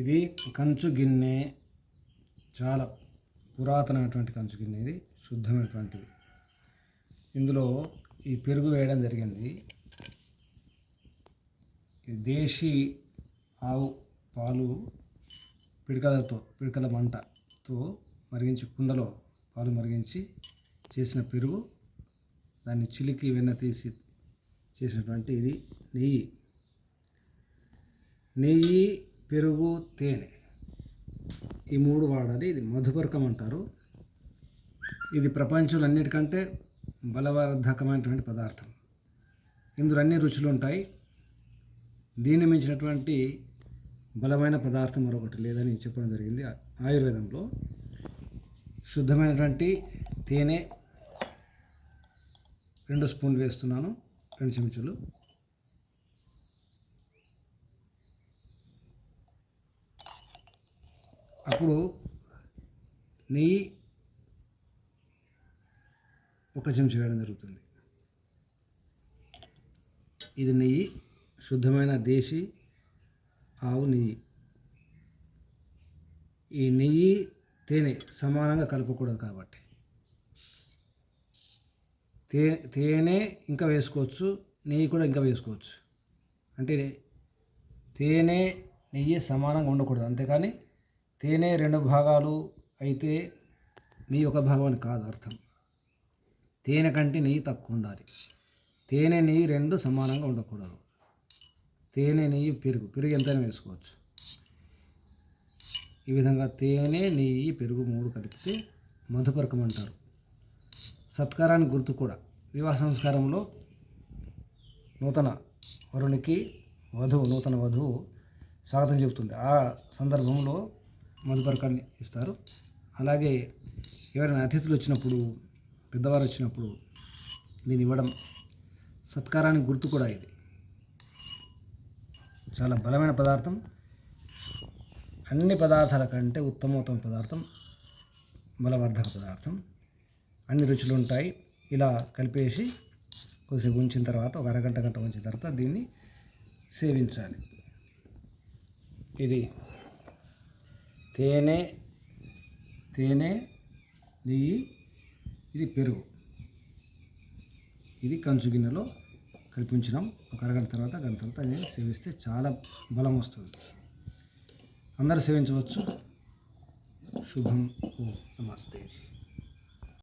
ఇది కంచు గిన్నె చాలా పురాతనమైనటువంటి కంచు గిన్నె ఇది శుద్ధమైనటువంటిది. ఇందులో ఈ పెరుగు వేయడం జరిగింది. దేశీ ఆవు పాలు పిడకలతో పిడకల మంటతో మరిగించి కుండలో పాలు మరిగించి చేసిన పెరుగు దాన్ని చిలికి వెన్న తీసి చేసినటువంటి ఇది నెయ్యి. నెయ్యి పెరుగు తేనె. ఈ మూడు వాడాలి. ఇది మధుపర్కం అంటారు. ఇది ప్రపంచంలో అన్నిటికంటే బలవర్ధకమైనటువంటి పదార్థం. ఇందులో అన్ని రుచులు ఉంటాయి. దీన్ని మించినటువంటి బలమైన పదార్థం మరొకటి లేదని చెప్పడం జరిగింది. ఆయుర్వేదంలో శుద్ధమైనటువంటి తేనె రెండు స్పూన్లు వేస్తున్నాను. రెండు చెంచాలు. అప్పుడు నెయ్యి ఒక చెంచా వేయడం జరుగుతుంది. ఇది నెయ్యి శుద్ధమైన దేశీ ఆవు నెయ్యి ఈ నెయ్యి తేనె సమానంగా కలపకూడదు కాబట్టి. తే తేనె ఇంకా వేసుకోవచ్చు నెయ్యి కూడా ఇంకా వేసుకోవచ్చు. అంటే తేనె నెయ్యి సమానంగా ఉండకూడదు అంతేకాని తేనె రెండు భాగాలు అయితే నీ ఒక భాగం కాదు అర్థం. తేనె కంటే నెయ్యి తక్కువ ఉండాలి. తేనె నెయ్యి రెండు సమానంగా ఉండకూడదు. తేనె నెయ్యి పెరుగు పెరుగు ఎంతైనా వేసుకోవచ్చు. ఈ విధంగా తేనె నెయ్యి పెరుగు మూడు కలిపితే మధుపరకం అంటారు. సత్కారానికి గుర్తు కూడా. వివాహ సంస్కారంలో నూతన వరునికి వధువు నూతన వధువు స్వాగతం చెబుతుంది. ఆ సందర్భంలో మధుపరకాన్ని ఇస్తారు. అలాగే ఎవరైనా అతిథులు వచ్చినప్పుడు పెద్దవారు వచ్చినప్పుడు దీన్ని ఇవ్వడం సత్కారానికి గుర్తు కూడా ఇది. చాలా బలమైన పదార్థం. అన్ని పదార్థాల కంటే ఉత్తమోత్తమ పదార్థం బలవర్ధక పదార్థం. అన్ని రుచులు ఉంటాయి. ఇలా కలిపేసి కొద్దిసేపు ఉంచిన తర్వాత ఒక అరగంట గంట ఉంచిన తర్వాత దీన్ని సేవించాలి. ఇది తేనె తేనె నెయ్యి ఇది పెరుగు. ఇది కంచు గిన్నెలో కల్పించడం ఒక అరగంట తర్వాత గంట తర్వాత అది సేవిస్తే చాలా బలం వస్తుంది. అందరూ సేవించవచ్చు. శుభం. ఓ. నమస్తే.